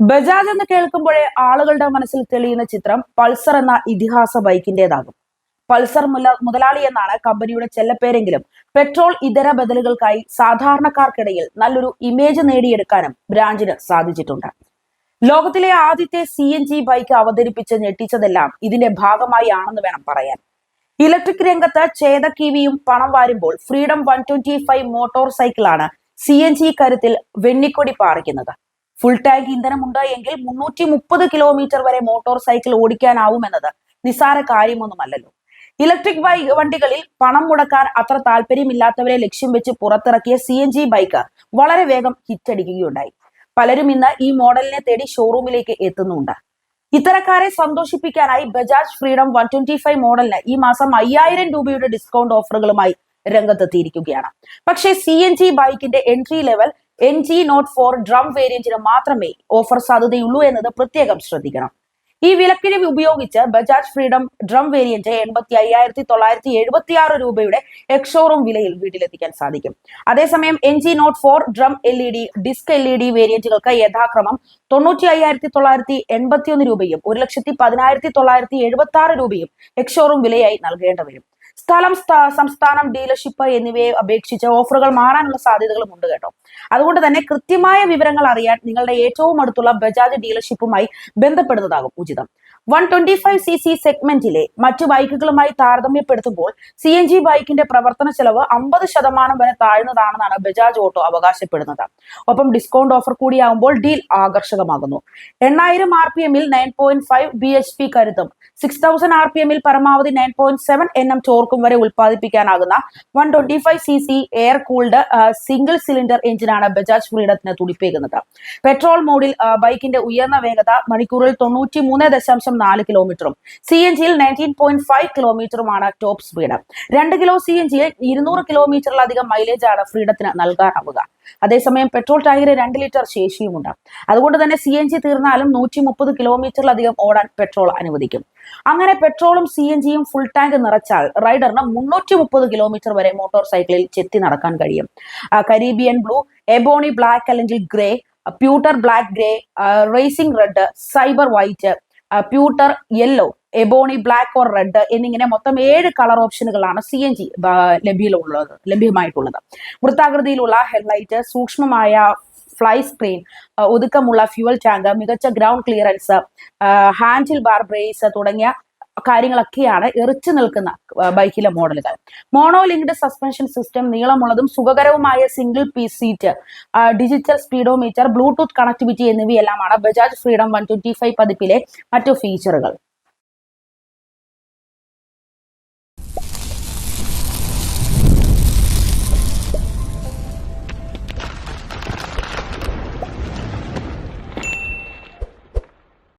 ബജാജ് എന്ന് കേൾക്കുമ്പോഴേ ആളുകളുടെ മനസ്സിൽ തെളിയുന്ന ചിത്രം പൾസർ എന്ന ഇതിഹാസ ബൈക്കിന്റേതാകും. പൾസർ മുല മുതലാളി എന്നാണ് കമ്പനിയുടെ ചെല്ലപ്പേരെങ്കിലും പെട്രോൾ ഇതര ബദലുകൾക്കായി സാധാരണക്കാർക്കിടയിൽ നല്ലൊരു ഇമേജ് നേടിയെടുക്കാനും ബ്രാഞ്ചിന് സാധിച്ചിട്ടുണ്ട്. ലോകത്തിലെ ആദ്യത്തെ സി എൻ ജി ബൈക്ക് അവതരിപ്പിച്ച് ഞെട്ടിച്ചതെല്ലാം ഇതിന്റെ ഭാഗമായി ആണെന്ന് വേണം പറയാൻ. ഇലക്ട്രിക് രംഗത്ത് ചേതക്കീവിയും പണം വാരുമ്പോൾ freedom one twenty five motor സൈക്കിളാണ് സി എൻ ജി കരുത്തിൽ വെണ്ണിക്കൊടി പാറിക്കുന്നത്. ഫുൾ ടാങ്ക് ഇന്ധനമുണ്ട് എങ്കിൽ മുന്നൂറ്റി മുപ്പത് കിലോമീറ്റർ വരെ മോട്ടോർ സൈക്കിൾ ഓടിക്കാനാവുമെന്നത് നിസ്സാര കാര്യമൊന്നുമല്ലല്ലോ. ഇലക്ട്രിക് ബൈക്ക് വണ്ടികളിൽ പണം മുടക്കാൻ അത്ര താല്പര്യമില്ലാത്തവരെ ലക്ഷ്യം വെച്ച് പുറത്തിറക്കിയ സി എൻ ജി ബൈക്ക് വളരെ വേഗം ഹിറ്റടിക്കുകയുണ്ടായി പലരും ഇന്ന് ഈ മോഡലിനെ തേടി ഷോറൂമിലേക്ക് എത്തുന്നുണ്ട്. ഇത്തരക്കാരെ സന്തോഷിപ്പിക്കാനായി Bajaj freedom one twenty five മോഡലിന് ഈ മാസം അയ്യായിരം രൂപയുടെ ഡിസ്കൗണ്ട് ഓഫറുകളുമായി രംഗത്തെത്തിയിരിക്കുകയാണ്. പക്ഷേ സി എൻ ജി ബൈക്കിന്റെ entry level N G naught four drum വേരിയന്റിന് മാത്രമേ ഓഫർ സാധ്യതയുള്ളൂ എന്നത് പ്രത്യേകം ശ്രദ്ധിക്കണം. ഈ വിലക്കിഴിവ് ഉപയോഗിച്ച് ബജാജ് ഫ്രീഡം ഡ്രം വേരിയന്റ് എൺപത്തി അയ്യായിരത്തി തൊള്ളായിരത്തി എഴുപത്തി ആറ് രൂപയുടെ എക്സോറൂം വിലയിൽ വീട്ടിലെത്തിക്കാൻ സാധിക്കും. അതേസമയം N G naught four drum L E D disc L E D വേരിയന്റുകൾക്ക് യഥാക്രമം തൊണ്ണൂറ്റി അയ്യായിരത്തി തൊള്ളായിരത്തി എൺപത്തി ഒന്ന് രൂപയും ഒരു ലക്ഷത്തി പതിനായിരത്തി തൊള്ളായിരത്തി എഴുപത്തി ആറ് രൂപയും എക്സോറൂം വിലയായി നൽകേണ്ടി വരും സ്ഥലം സ്ഥ- സംസ്ഥാനം ഡീലർഷിപ്പ് എന്നിവയെ അപേക്ഷിച്ച് ഓഫറുകൾ മാറാനുള്ള സാധ്യതകളും ഉണ്ട് കേട്ടോ. അതുകൊണ്ട് തന്നെ കൃത്യമായ വിവരങ്ങൾ അറിയാൻ നിങ്ങളുടെ ഏറ്റവും അടുത്തുള്ള ബജാജ് ഡീലർഷിപ്പുമായി ബന്ധപ്പെടുന്നതാകും ഉചിതം. One twenty five C C സെഗ്മെന്റിലെ മറ്റു ബൈക്കുകളുമായി താരതമ്യപ്പെടുത്തുമ്പോൾ സി എൻ ജി ബൈക്കിന്റെ പ്രവർത്തന ചെലവ് അമ്പത് ശതമാനം വരെ താഴ്ന്നതാണെന്നാണ് ബജാജ് ഓട്ടോ അവകാശപ്പെടുന്നത്. ഒപ്പം ഡിസ്കൗണ്ട് ഓഫർ കൂടിയാകുമ്പോൾ ഡീൽ ആകർഷകമാകുന്നു. എണ്ണായിരം ആർ പി എമ്മിൽ nine point five B H P കരുത്തും സിക്സ് തൗസൻഡ് ആർ പി എമ്മിൽ പരമാവധി nine point seven N M ടോർക്കും വരെ ഉൽപ്പാദിപ്പിക്കാനാകുന്ന one twenty five C C air cooled single cylinder എഞ്ചിനാണ് ബജാജ് ഫ്രീഡത്തിന് തുടിപ്പേകുന്നത്. പെട്രോൾ മോഡിൽ ബൈക്കിന്റെ ഉയർന്ന വേഗത മണിക്കൂറിൽ തൊണ്ണൂറ്റി മൂന്ന് ദശാംശം നാല് കിലോമീറ്ററും സി എൻ ജിയിൽ നയന്റീൻ പോയിന്റ് ഫൈവ് കിലോമീറ്ററുമാണ് ടോപ്പ് സ്പീഡ് രണ്ട് കിലോ സി എൻ ജിയിൽ ഇരുന്നൂറ് കിലോമീറ്ററിലധികം മൈലേജാണ് ഫ്രീഡത്തിന് നൽകാനാവുക. അതേസമയം പെട്രോൾ ടാങ്കിന് രണ്ട് ലിറ്റർ ശേഷിയുമുണ്ട് അതുകൊണ്ട് തന്നെ സി എൻ ജി തീർന്നാലും നൂറ്റി മുപ്പത് കിലോമീറ്ററിലധികം ഓടാൻ പെട്രോൾ അനുവദിക്കും. അങ്ങനെ പെട്രോളും സി എൻ ജിയും ഫുൾ ടാങ്ക് നിറച്ചാൽ റൈഡറിന് മുന്നൂറ്റി മുപ്പത് കിലോമീറ്റർ വരെ മോട്ടോർ സൈക്കിളിൽ ചെത്തി നടക്കാൻ കഴിയും. കരീബിയൻ ബ്ലൂ എബോണി ബ്ലാക്ക് അല്ലെങ്കിൽ grey pewter black grey racing red cyber white pewter yellow ebony black or red എന്നിങ്ങനെ മൊത്തം ഏഴ് കളർ ഓപ്ഷനുകളാണ് സി എൻ ജി ലഭ്യമുള്ളത് ലഭ്യമായിട്ടുള്ളത്. വൃത്താകൃതിയിലുള്ള ഹെഡ്ലൈറ്റ് സൂക്ഷ്മമായ ഫ്ലൈ സ്ക്രീൻ ഒതുക്കമുള്ള ഫ്യൂവൽ ടാങ്ക് മികച്ച ground clearance handle bar brace തുടങ്ങിയ കാര്യങ്ങളൊക്കെയാണ് എറിച്ചു നിൽക്കുന്ന ബൈക്കിലെ മോഡലുകൾ. മോണോ ലിങ്ക്ഡ് സസ്പെൻഷൻ സിസ്റ്റം നീളമുള്ളതും സുഖകരവുമായ single piece seat digital speedometer Bluetooth connectivity എന്നിവയെല്ലാമാണ് Bajaj freedom one twenty five പതിപ്പിലെ മറ്റു ഫീച്ചറുകൾ.